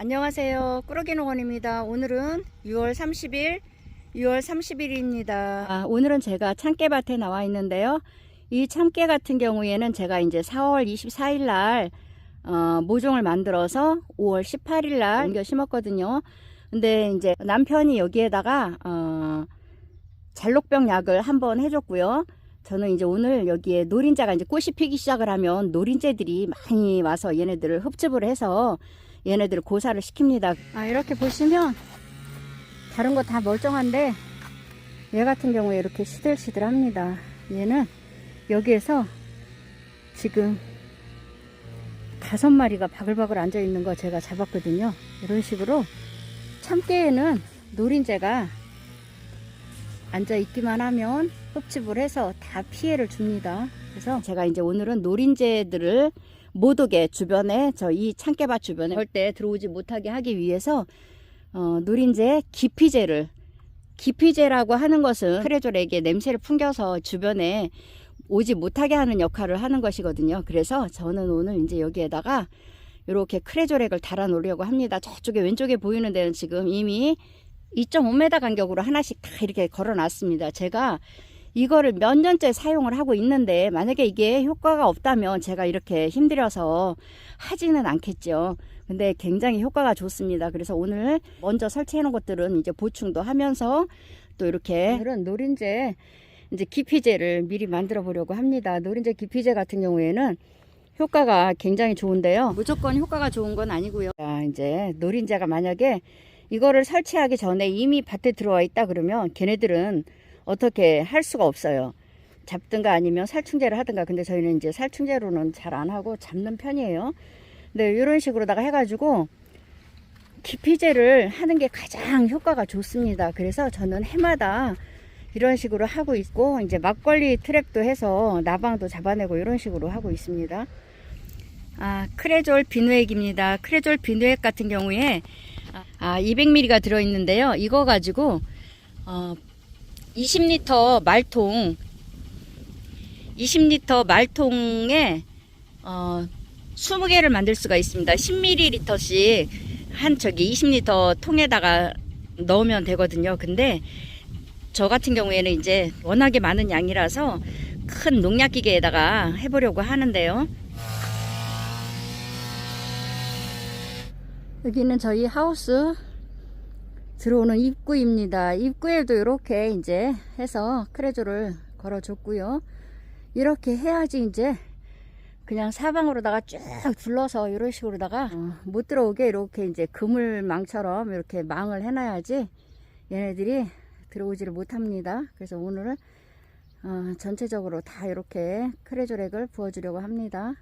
안녕하세요. 꾸러기 농원입니다. 오늘은 6월 30일, 6월 30일입니다. 아, 오늘은 제가 참깨밭에 나와 있는데요. 이 참깨 같은 경우에는 제가 이제 4월 24일 날 어, 모종을 만들어서 5월 18일 날 옮겨 심었거든요. 근데 이제 남편이 여기에다가 어, 잘록병 약을 한번 해줬고요. 저는 이제 오늘 여기에 노린자가 이제 꽃이 피기 시작을 하면 노린재들이 많이 와서 얘네들을 흡집을 해서 얘네들을 고사를 시킵니다. 아, 이렇게 보시면 다른 거 다 멀쩡한데 얘 같은 경우에 이렇게 시들시들합니다. 얘는 여기에서 지금 다섯 마리가 바글바글 앉아 있는 거 제가 잡았거든요. 이런 식으로 참깨에는 노린재가 앉아 있기만 하면 흡집을 해서 다 피해를 줍니다. 그래서 제가 이제 오늘은 노린재들을 못 오게 주변에 저 이 참깨밭 주변에 절대 들어오지 못하게 하기 위해서 어, 노린재 기피제를 기피제라고 하는 것은 크레졸에게 냄새를 풍겨서 주변에 오지 못하게 하는 역할을 하는 것이거든요. 그래서 저는 오늘 이제 여기에다가 이렇게 크레졸액을 달아 놓으려고 합니다. 저쪽에 왼쪽에 보이는 데는 지금 이미 2.5m 간격으로 하나씩 다 이렇게 걸어 놨습니다. 제가 이거를 몇 년째 사용을 하고 있는데 만약에 이게 효과가 없다면 제가 이렇게 힘들어서 하지는 않겠죠. 근데 굉장히 효과가 좋습니다. 그래서 오늘 먼저 설치해 놓은 것들은 이제 보충도 하면서 또 이렇게 오늘은 노린재 이제 기피제를 미리 만들어 보려고 합니다. 노린재 기피제 같은 경우에는 효과가 굉장히 좋은데요. 무조건 효과가 좋은 건 아니고요. 자, 이제 노린재가 만약에 이거를 설치하기 전에 이미 밭에 들어와 있다 그러면 걔네들은 어떻게 할 수가 없어요. 잡든가 아니면 살충제를 하든가. 근데 저희는 이제 살충제로는 잘 안 하고 잡는 편이에요. 근데 이런 식으로다가 해가지고 기피제를 하는 게 가장 효과가 좋습니다. 그래서 저는 해마다 이런 식으로 하고 있고 이제 막걸리 트랩도 해서 나방도 잡아내고 이런 식으로 하고 있습니다. 아 크레졸 비누액입니다. 크레졸 비누액 같은 경우에 아 200ml가 들어있는데요. 이거 가지고 어 20리터 말통 20리터 말통에 어 20개를 만들 수가 있습니다. 10ml씩 한 저기 20리터 통에다가 넣으면 되거든요. 근데 저 같은 경우에는 이제 워낙에 많은 양이라서 큰 농약 기계에다가 해보려고 하는데요. 여기는 저희 하우스 들어오는 입구입니다. 입구에도 이렇게 이제 해서 크레조를 걸어줬고요. 이렇게 해야지 이제 그냥 사방으로다가 쭉 둘러서 이런 식으로다가 어, 못 들어오게 이렇게 이제 그물망처럼 이렇게 망을 해놔야지 얘네들이 들어오지를 못합니다. 그래서 오늘은 어, 전체적으로 다 이렇게 크레조렉을 부어주려고 합니다.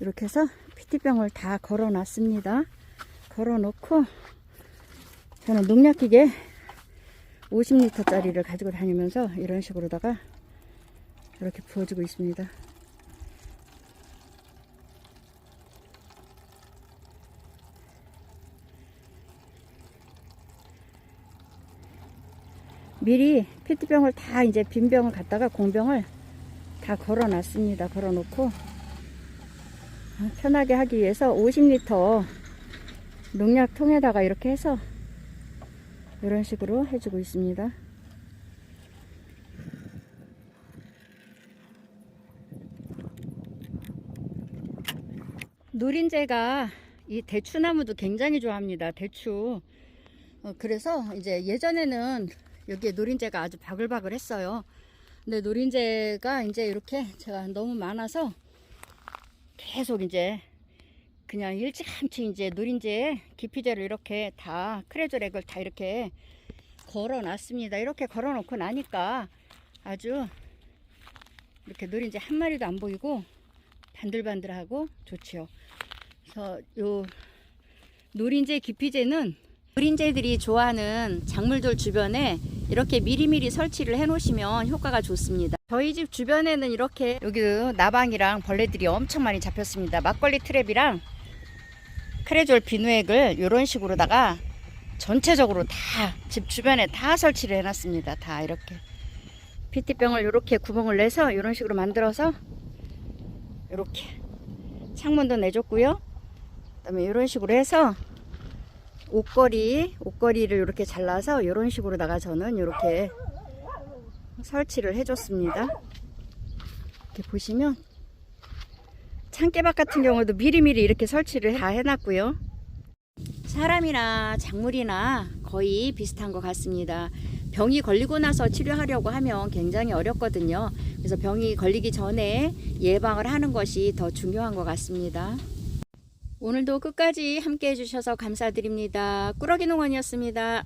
이렇게 해서 피티병을 다 걸어 놨습니다. 걸어 놓고 저는 농약기계 50리터짜리를 가지고 다니면서 이런 식으로다가 이렇게 부어주고 있습니다. 미리 피트병을 다 이제 빈 병을 갖다가 공병을 다 걸어 놨습니다. 걸어 놓고 편하게 하기 위해서 50리터 농약통에다가 이렇게 해서 이런 식으로 해주고 있습니다. 노린재가 이 대추나무도 굉장히 좋아합니다. 대추. 어, 그래서 이제 예전에는 여기에 노린재가 아주 바글바글 했어요. 근데 노린재가 이제 이렇게 제가 너무 많아서 계속 이제 그냥 일찌감치 이제 노린재 기피제를 이렇게 다 크레조렉을 다 이렇게 걸어 놨습니다. 이렇게 걸어 놓고 나니까 아주 이렇게 노린재 한 마리도 안 보이고 반들반들하고 좋지요. 그래서 요 노린재 기피제는 노린재들이 좋아하는 작물들 주변에 이렇게 미리미리 설치를 해 놓으시면 효과가 좋습니다. 저희 집 주변에는 이렇게 여기 나방이랑 벌레들이 엄청 많이 잡혔습니다. 막걸리 트랩이랑 크레졸 비누액을 이런 식으로다가 전체적으로 다 집 주변에 다 설치를 해놨습니다. 다 이렇게 피티병을 이렇게 구멍을 내서 이런 식으로 만들어서 이렇게 창문도 내줬고요. 그다음에 이런 식으로 해서 옷걸이, 옷걸이를 이렇게 잘라서 이런 식으로다가 저는 이렇게 설치를 해줬습니다. 이렇게 보시면 참깨밭 같은 경우도 미리미리 이렇게 설치를 다 해놨고요. 사람이나 작물이나 거의 비슷한 것 같습니다. 병이 걸리고 나서 치료하려고 하면 굉장히 어렵거든요. 그래서 병이 걸리기 전에 예방을 하는 것이 더 중요한 것 같습니다. 오늘도 끝까지 함께 해주셔서 감사드립니다. 꾸러기 농원이었습니다.